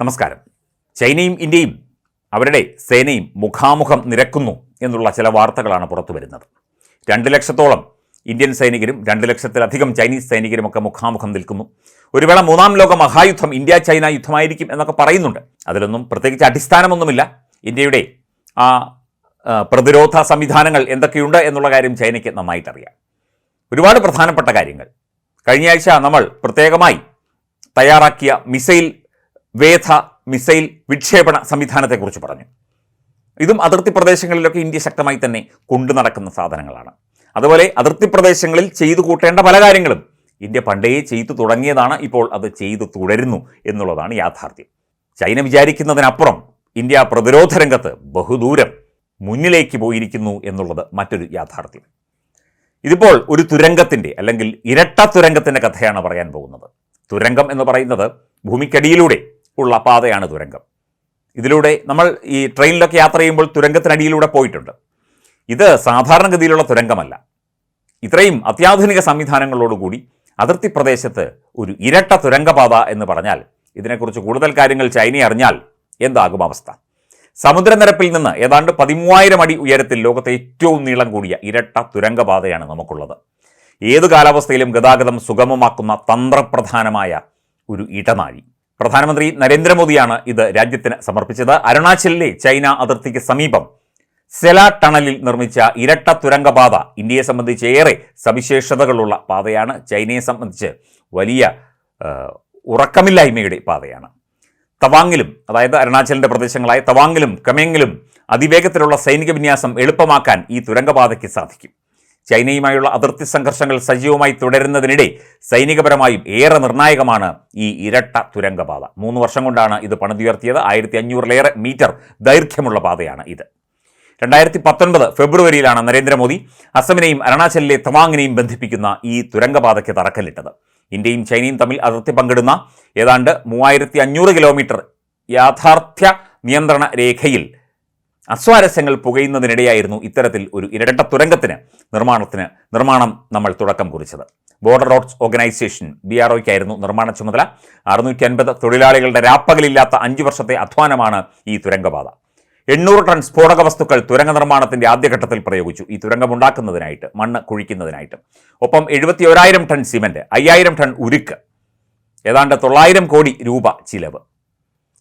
നമസ്കാരം. ചൈനയും ഇന്ത്യയും അവരുടെ സേനയും മുഖാമുഖം നിരക്കുന്നു എന്നുള്ള ചില വാർത്തകളാണ് പുറത്തു വരുന്നത്. രണ്ട് ലക്ഷത്തോളം ഇന്ത്യൻ സൈനികരും രണ്ട് ലക്ഷത്തിലധികം ചൈനീസ് സൈനികരും ഒക്കെ മുഖാമുഖം നിൽക്കുന്നു. ഒരു വേള മൂന്നാം ലോക മഹായുദ്ധം ഇന്ത്യ ചൈന യുദ്ധമായിരിക്കും എന്നൊക്കെ പറയുന്നുണ്ട്. അതിലൊന്നും പ്രത്യേകിച്ച് അടിസ്ഥാനമൊന്നുമില്ല. ഇന്ത്യയുടെ ആ പ്രതിരോധ സംവിധാനങ്ങൾ എന്തൊക്കെയുണ്ട് എന്നുള്ള കാര്യം ചൈനയ്ക്ക് നന്നായിട്ടറിയാം. ഒരുപാട് പ്രധാനപ്പെട്ട കാര്യങ്ങൾ. കഴിഞ്ഞ ആഴ്ച നമ്മൾ പ്രത്യേകമായി തയ്യാറാക്കിയ മിസൈൽ വേധ മിസൈൽ വിക്ഷേപണ സംവിധാനത്തെക്കുറിച്ച് പറഞ്ഞു. ഇതും അതിർത്തി പ്രദേശങ്ങളിലൊക്കെ ഇന്ത്യ ശക്തമായി തന്നെ കൊണ്ടു നടക്കുന്ന സാധനങ്ങളാണ്. അതുപോലെ അതിർത്തി പ്രദേശങ്ങളിൽ ചെയ്തു കൂട്ടേണ്ട പല കാര്യങ്ങളും ഇന്ത്യ പണ്ടേ ചെയ്തു തുടങ്ങിയതാണ് ഇപ്പോൾ അത് ചെയ്തു തുടരുന്നു എന്നുള്ളതാണ് യാഥാർത്ഥ്യം. ചൈന വിചാരിക്കുന്നതിനപ്പുറം ഇന്ത്യ പ്രതിരോധ രംഗത്ത് ബഹുദൂരം മുന്നിലേക്ക് പോയിരിക്കുന്നു എന്നുള്ളത് മറ്റൊരു യാഥാർത്ഥ്യം. ഇതിപ്പോൾ ഒരു തുരങ്കത്തിന്റെ അല്ലെങ്കിൽ ഇരട്ട തുരങ്കത്തിന്റെ കഥയാണ് പറയാൻ പോകുന്നത്. തുരങ്കം എന്ന് പറയുന്നത് ഭൂമിക്കടിയിലൂടെ ഉള്ള പാതയാണ് തുരങ്കം. ഇതിലൂടെ നമ്മൾ ഈ ട്രെയിനിലൊക്കെ യാത്ര ചെയ്യുമ്പോൾ തുരങ്കത്തിനടിയിലൂടെ പോയിട്ടുണ്ട്. ഇത് സാധാരണഗതിയിലുള്ള തുരങ്കമല്ല. ഇത്രയും അത്യാധുനിക സംവിധാനങ്ങളോടുകൂടി അതിർത്തി പ്രദേശത്ത് ഒരു ഇരട്ട തുരങ്കപാത എന്ന് പറഞ്ഞാൽ ഇതിനെക്കുറിച്ച് കൂടുതൽ കാര്യങ്ങൾ ചൈന അറിഞ്ഞാൽ എന്താകും അവസ്ഥ? സമുദ്രനിരപ്പിൽ നിന്ന് ഏതാണ്ട് പതിമൂവായിരം അടി ഉയരത്തിൽ ലോകത്തെ ഏറ്റവും നീളം കൂടിയ ഇരട്ട തുരങ്കപാതയാണ് നമുക്കുള്ളത്. ഏത് കാലാവസ്ഥയിലും ഗതാഗതം സുഗമമാക്കുന്ന തന്ത്രപ്രധാനമായ ഒരു ഇടനാഴി. പ്രധാനമന്ത്രി നരേന്ദ്രമോദിയാണ് ഇത് രാജ്യത്തിന് സമർപ്പിച്ചത്. അരുണാചലിലെ ചൈന അതിർത്തിക്ക് സമീപം സെല ടണലിൽ നിർമ്മിച്ച ഇരട്ട തുരങ്കപാത ഇന്ത്യയെ സംബന്ധിച്ച് ഏറെ സവിശേഷതകളുള്ള പാതയാണ്. ചൈനയെ സംബന്ധിച്ച് വലിയ ഉറക്കമില്ലായ്മയുടെ പാതയാണ്. തവാങ്ങിലും അതായത് അരുണാചലിന്റെ പ്രദേശങ്ങളായ തവാങ്ങിലും കമേങ്ങിലും അതിവേഗത്തിലുള്ള സൈനിക വിന്യാസം എളുപ്പമാക്കാൻ ഈ തുരങ്കപാതയ്ക്ക് സാധിക്കും. ചൈനയുമായുള്ള അതിർത്തി സംഘർഷങ്ങൾ സജീവമായി തുടരുന്നതിനിടെ സൈനികപരമായും ഏറെ നിർണായകമാണ് ഈ ഇരട്ട തുരങ്കപാത. മൂന്ന് വർഷം കൊണ്ടാണ് ഇത് പണിതുയർത്തിയത്. ആയിരത്തി അഞ്ഞൂറിലേറെ മീറ്റർ ദൈർഘ്യമുള്ള പാതയാണ് ഇത്. രണ്ടായിരത്തി പത്തൊൻപത് ഫെബ്രുവരിയിലാണ് നരേന്ദ്രമോദി അസമിനെയും അരുണാചലിലെ തവാങ്ങിനെയും ബന്ധിപ്പിക്കുന്ന ഈ തുരങ്കപാതയ്ക്ക് തറക്കല്ലിട്ടത്. ഇന്ത്യയും ചൈനയും തമ്മിൽ അതിർത്തി പങ്കിടുന്ന ഏതാണ്ട് മൂവായിരത്തി അഞ്ഞൂറ് കിലോമീറ്റർ യാഥാർത്ഥ്യ നിയന്ത്രണ രേഖയിൽ അസ്വാരസ്യങ്ങൾ പുകയുന്നതിനിടെയായിരുന്നു ഇത്തരത്തിൽ ഒരു ഇരട്ട തുരങ്കത്തിന് നിർമ്മാണത്തിന് നിർമ്മാണം നമ്മൾ തുടക്കം കുറിച്ചത്. Border Roads Organisation B R ഒയ്ക്കായിരുന്നു നിർമ്മാണ ചുമതല. അറുന്നൂറ്റി അൻപത് തൊഴിലാളികളുടെ രാപ്പകലില്ലാത്ത അഞ്ച് വർഷത്തെ അധ്വാനമാണ് ഈ തുരങ്കപാത എണ്ണൂറ് ടൺ സ്ഫോടക വസ്തുക്കൾ തുരങ്ക നിർമ്മാണത്തിന്റെ ആദ്യഘട്ടത്തിൽ പ്രയോഗിച്ചു. ഈ തുരങ്കമുണ്ടാക്കുന്നതിനായിട്ട് മണ്ണ് കുഴിക്കുന്നതിനായിട്ട്. ഒപ്പം എഴുപത്തി ഒരായിരം ടൺ സിമന്റ് അയ്യായിരം ടൺ ഉരുക്ക് ഏതാണ്ട് തൊള്ളായിരം കോടി രൂപ ചിലവ്.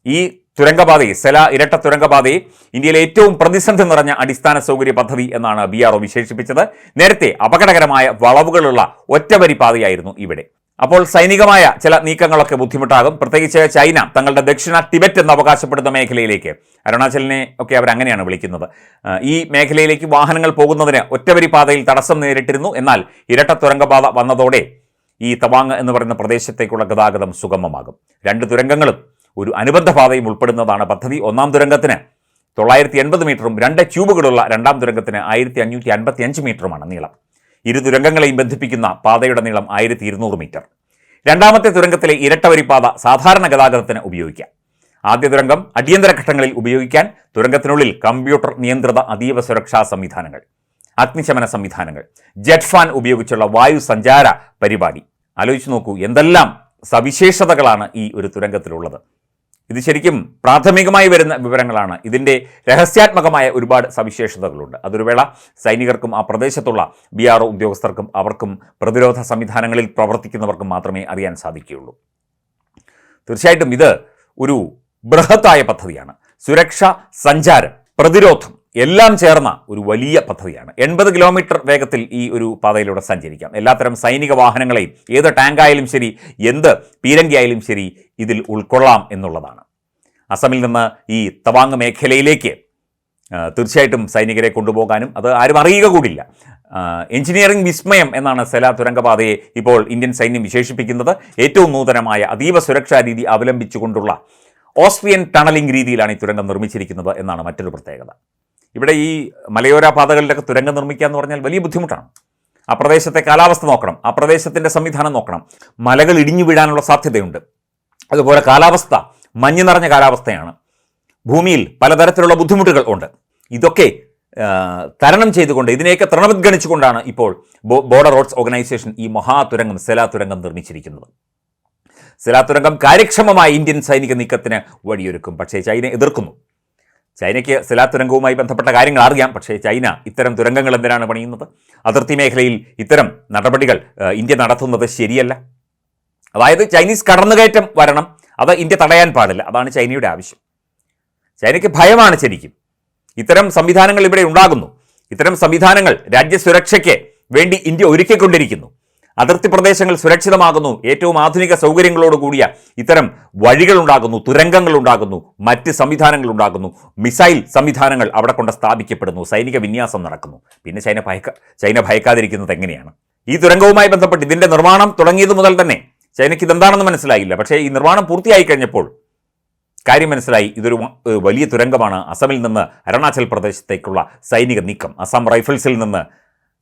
ഈ തുരങ്കപാതയെ സെല ഇരട്ട തുരങ്കപാതി ഇന്ത്യയിലെ ഏറ്റവും പ്രതിസന്ധി നിറഞ്ഞ അടിസ്ഥാന സൗകര്യ പദ്ധതി എന്നാണ് ബി ആർ വിശേഷിപ്പിച്ചത്. നേരത്തെ അപകടകരമായ വളവുകളുള്ള ഒറ്റവരി പാതയായിരുന്നു ഇവിടെ. അപ്പോൾ സൈനികമായ ചില നീക്കങ്ങളൊക്കെ ബുദ്ധിമുട്ടാകും. പ്രത്യേകിച്ച് ചൈന തങ്ങളുടെ ദക്ഷിണ ടിബറ്റ് എന്ന് അവകാശപ്പെടുന്ന മേഖലയിലേക്ക് അരുണാചലിനെ ഒക്കെ അവർ അങ്ങനെയാണ് വിളിക്കുന്നത്. ഈ മേഖലയിലേക്ക് വാഹനങ്ങൾ പോകുന്നതിന് ഒറ്റവരി പാതയിൽ തടസ്സം നേരിട്ടിരുന്നു. എന്നാൽ ഇരട്ട തുരങ്കപാത വന്നതോടെ ഈ തവാങ് എന്ന് പറയുന്ന പ്രദേശത്തേക്കുള്ള ഗതാഗതം സുഗമമാകും. രണ്ട് തുരങ്കങ്ങളും ഒരു അനുബന്ധ പാതയും ഉൾപ്പെടുന്നതാണ് പദ്ധതി. ഒന്നാം തുരങ്കത്തിന് തൊള്ളായിരത്തി എൺപത് മീറ്ററും രണ്ട് ട്യൂബുകളുള്ള രണ്ടാം തുരങ്കത്തിന് ആയിരത്തി അഞ്ഞൂറ്റി അൻപത്തി അഞ്ച് മീറ്ററുമാണ് നീളം. ഇരു തുരങ്കങ്ങളെയും ബന്ധിപ്പിക്കുന്ന പാതയുടെ നീളം ആയിരത്തി ഇരുന്നൂറ് മീറ്റർ. രണ്ടാമത്തെ തുരങ്കത്തിലെ ഇരട്ടവരി പാത സാധാരണ ഗതാഗതത്തിന് ഉപയോഗിക്കാം. ആദ്യ തുരങ്കം അടിയന്തര ഘട്ടങ്ങളിൽ ഉപയോഗിക്കാൻ തുരങ്കത്തിനുള്ളിൽ കമ്പ്യൂട്ടർ നിയന്ത്രിത അതീവ സുരക്ഷാ സംവിധാനങ്ങൾ അഗ്നിശമന സംവിധാനങ്ങൾ ജെറ്റ് ഫാൻ ഉപയോഗിച്ചുള്ള വായു സഞ്ചാര പരിപാടി. ആലോചിച്ച് നോക്കൂ എന്തെല്ലാം സവിശേഷതകളാണ് ഈ ഒരു തുരങ്കത്തിലുള്ളത്. ഇത് ശരിക്കും പ്രാഥമികമായി വരുന്ന വിവരങ്ങളാണ്. ഇതിന്റെ രഹസ്യാത്മകമായ ഒരുപാട് സവിശേഷതകളുണ്ട്. അതൊരു വേള സൈനികർക്കും ആ പ്രദേശത്തുള്ള ബി ആർ ഉദ്യോഗസ്ഥർക്കും അവർക്കും പ്രതിരോധ സംവിധാനങ്ങളിൽ പ്രവർത്തിക്കുന്നവർക്കും മാത്രമേ അറിയാൻ സാധിക്കുകയുള്ളൂ. തീർച്ചയായിട്ടും ഇത് ഒരു ബൃഹത്തായ പദ്ധതിയാണ്. സുരക്ഷ സഞ്ചാരം പ്രതിരോധം എല്ലാം ചേർന്ന ഒരു വലിയ പദ്ധതിയാണ്. എൺപത് കിലോമീറ്റർ വേഗത്തിൽ ഈ ഒരു പാതയിലൂടെ സഞ്ചരിക്കാം. എല്ലാത്തരം സൈനിക വാഹനങ്ങളെയും ഏത് ടാങ്കായാലും ശരി എന്ത് പീരങ്കിയായാലും ശരി ഇതിൽ ഉൾക്കൊള്ളാം എന്നുള്ളതാണ്. അസമിൽ നിന്ന് ഈ തവാങ് മേഖലയിലേക്ക് തീർച്ചയായിട്ടും സൈനികരെ കൊണ്ടുപോകാനും അത് ആരും അറിയുക കൂടില്ല. എഞ്ചിനീയറിംഗ് വിസ്മയം എന്നാണ് സെല തുരങ്കപാതയെ ഇപ്പോൾ ഇന്ത്യൻ സൈന്യം വിശേഷിപ്പിക്കുന്നത്. ഏറ്റവും നൂതനമായ അതീവ സുരക്ഷാ രീതി അവലംബിച്ചുകൊണ്ടുള്ള ഓസ്ട്രിയൻ ടണലിംഗ് രീതിയിലാണ് ഈ തുരങ്കം നിർമ്മിച്ചിരിക്കുന്നത് എന്നാണ് മറ്റൊരു പ്രത്യേകത. ഇവിടെ ഈ മലയോര പാതകളിലൊക്കെ തുരങ്കം നിർമ്മിക്കുക എന്ന് പറഞ്ഞാൽ വലിയ ബുദ്ധിമുട്ടാണ്. ആ പ്രദേശത്തെ കാലാവസ്ഥ നോക്കണം ആ പ്രദേശത്തിന്റെ സംവിധാനം നോക്കണം. മലകൾ ഇടിഞ്ഞു വീഴാനുള്ള സാധ്യതയുണ്ട്. അതുപോലെ കാലാവസ്ഥ മഞ്ഞ് നിറഞ്ഞ കാലാവസ്ഥയാണ്. ഭൂമിയിൽ പലതരത്തിലുള്ള ബുദ്ധിമുട്ടുകൾ ഉണ്ട്. ഇതൊക്കെ തരണം ചെയ്തുകൊണ്ട് ഇതിനെയൊക്കെ തൃണവത്ഗണിച്ചുകൊണ്ടാണ് ഇപ്പോൾ ബോർഡർ റോഡ്സ് ഓർഗനൈസേഷൻ ഈ മഹാതുരങ്കം സെലാ തുരങ്കം നിർമ്മിച്ചിരിക്കുന്നത്. സെലാ തുരങ്കം കാര്യക്ഷമമായ ഇന്ത്യൻ സൈനിക നീക്കത്തിന് വഴിയൊരുക്കും. പക്ഷേ ചൈന എതിർക്കുന്നു. ചൈനയ്ക്ക് സെലാ തുരങ്കവുമായി ബന്ധപ്പെട്ട കാര്യങ്ങൾ അറിയാം. പക്ഷേ ചൈന ഇത്തരം തുരങ്കങ്ങൾ എന്തിനാണ് പണിയുന്നത്? അതിർത്തി മേഖലയിൽ ഇത്തരം നടപടികൾ ഇന്ത്യ നടത്തുന്നത് ശരിയല്ല. അതായത് ചൈനീസ് കടന്നുകയറ്റം വരണം അത് ഇന്ത്യ തടയാൻ പാടില്ല. അതാണ് ചൈനയുടെ ആവശ്യം. ചൈനയ്ക്ക് ഭയമാണ് ശരിക്കും. ഇത്തരം സംവിധാനങ്ങൾ ഇവിടെ ഉണ്ടാകുന്നു. ഇത്തരം സംവിധാനങ്ങൾ രാജ്യസുരക്ഷയ്ക്ക് വേണ്ടി ഇന്ത്യ ഒരുക്കിക്കൊണ്ടിരിക്കുന്നു. അതിർത്തി പ്രദേശങ്ങൾ സുരക്ഷിതമാകുന്നു. ഏറ്റവും ആധുനിക സൗകര്യങ്ങളോട് കൂടിയ ഇത്തരം തുരങ്കങ്ങൾ ഉണ്ടാകുന്നു മറ്റ് സംവിധാനങ്ങൾ ഉണ്ടാകുന്നു മിസൈൽ സംവിധാനങ്ങൾ അവിടെ കൊണ്ട് സ്ഥാപിക്കപ്പെടുന്നു. സൈനിക വിന്യാസം നടക്കുന്നു. പിന്നെ ചൈന ഭയക്ക ചൈന ഭയക്കാതിരിക്കുന്നത് എങ്ങനെയാണ്? ഈ തുരങ്കവുമായി ബന്ധപ്പെട്ട് ഇതിന്റെ നിർമ്മാണം തുടങ്ങിയത് മുതൽ തന്നെ ചൈനയ്ക്ക് ഇതെന്താണെന്ന് മനസ്സിലായില്ല. പക്ഷേ ഈ നിർമ്മാണം പൂർത്തിയായി കഴിഞ്ഞപ്പോൾ കാര്യം മനസ്സിലായി. ഇതൊരു വലിയ തുരങ്കമാണ്. അസമിൽ നിന്ന് അരുണാചൽ പ്രദേശത്തേക്കുള്ള സൈനിക നീക്കം അസം റൈഫിൾസിൽ നിന്ന്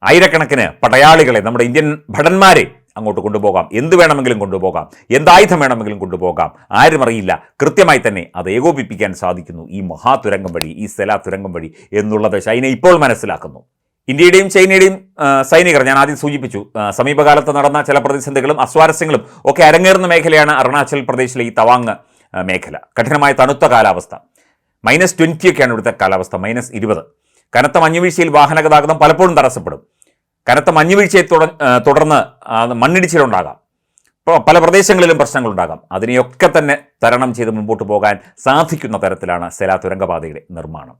ആയിരക്കണക്കിന് പടയാളികളെ നമ്മുടെ ഇന്ത്യൻ ഭടന്മാരെ അങ്ങോട്ട് കൊണ്ടുപോകാം. എന്ത് വേണമെങ്കിലും കൊണ്ടുപോകാം. എന്തായുധം വേണമെങ്കിലും കൊണ്ടുപോകാം. ആരും അറിയില്ല കൃത്യമായി തന്നെ അത് ഏകോപിപ്പിക്കാൻ സാധിക്കുന്നു. ഈ മഹാതുരങ്കം വഴി ഈ സെല തുരങ്കം വഴി എന്നുള്ളത് ചൈന ഇപ്പോൾ മനസ്സിലാക്കുന്നു. ഇന്ത്യയുടെയും ചൈനയുടെയും സൈനികർ ഞാൻ ആദ്യം സൂചിപ്പിച്ചു സമീപകാലത്ത് നടന്ന ചില പ്രതിസന്ധികളും അസ്വാരസ്യങ്ങളും ഒക്കെ അരങ്ങേറുന്ന മേഖലയാണ് അരുണാചൽ പ്രദേശിലെ ഈ തവാങ് മേഖല. കഠിനമായ തണുത്ത കാലാവസ്ഥ. മൈനസ് ട്വന്റിയൊക്കെയാണ് ഇവിടുത്തെ കാലാവസ്ഥ. മൈനസ് ഇരുപത്. കനത്ത മഞ്ഞുവീഴ്ചയിൽ വാഹന ഗതാഗതം പലപ്പോഴും തടസ്സപ്പെടും. കനത്ത മഞ്ഞുവീഴ്ചയെ തുടർന്ന് മണ്ണിടിച്ചിലുണ്ടാകാം. പല പ്രദേശങ്ങളിലും പ്രശ്നങ്ങളുണ്ടാകാം. അതിനെയൊക്കെ തന്നെ തരണം ചെയ്ത് മുമ്പോട്ട് പോകാൻ സാധിക്കുന്ന തരത്തിലാണ് സെല തുരങ്കപാതയുടെ നിർമ്മാണം.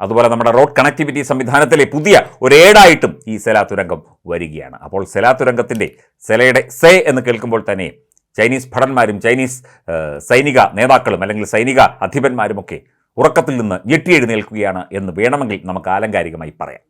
അതുപോലെ നമ്മുടെ റോഡ് കണക്ടിവിറ്റി സംവിധാനത്തിലെ പുതിയ ഒരേടായിട്ടും ഈ സെല തുരങ്കം വരികയാണ്. അപ്പോൾ സെല തുരങ്കത്തിന്റെ സെലയുടെ സെ എന്ന് കേൾക്കുമ്പോൾ തന്നെ ചൈനീസ് ഭടന്മാരും ചൈനീസ് സൈനിക നേതാക്കളും അല്ലെങ്കിൽ സൈനിക അധിപന്മാരുമൊക്കെ ഉറക്കത്തിൽ നിന്ന് ഞെട്ടിയെഴുന്നേൽക്കുകയാണ് എന്ന് വേണമെങ്കിൽ നമുക്ക് ആലങ്കാരികമായി പറയാം.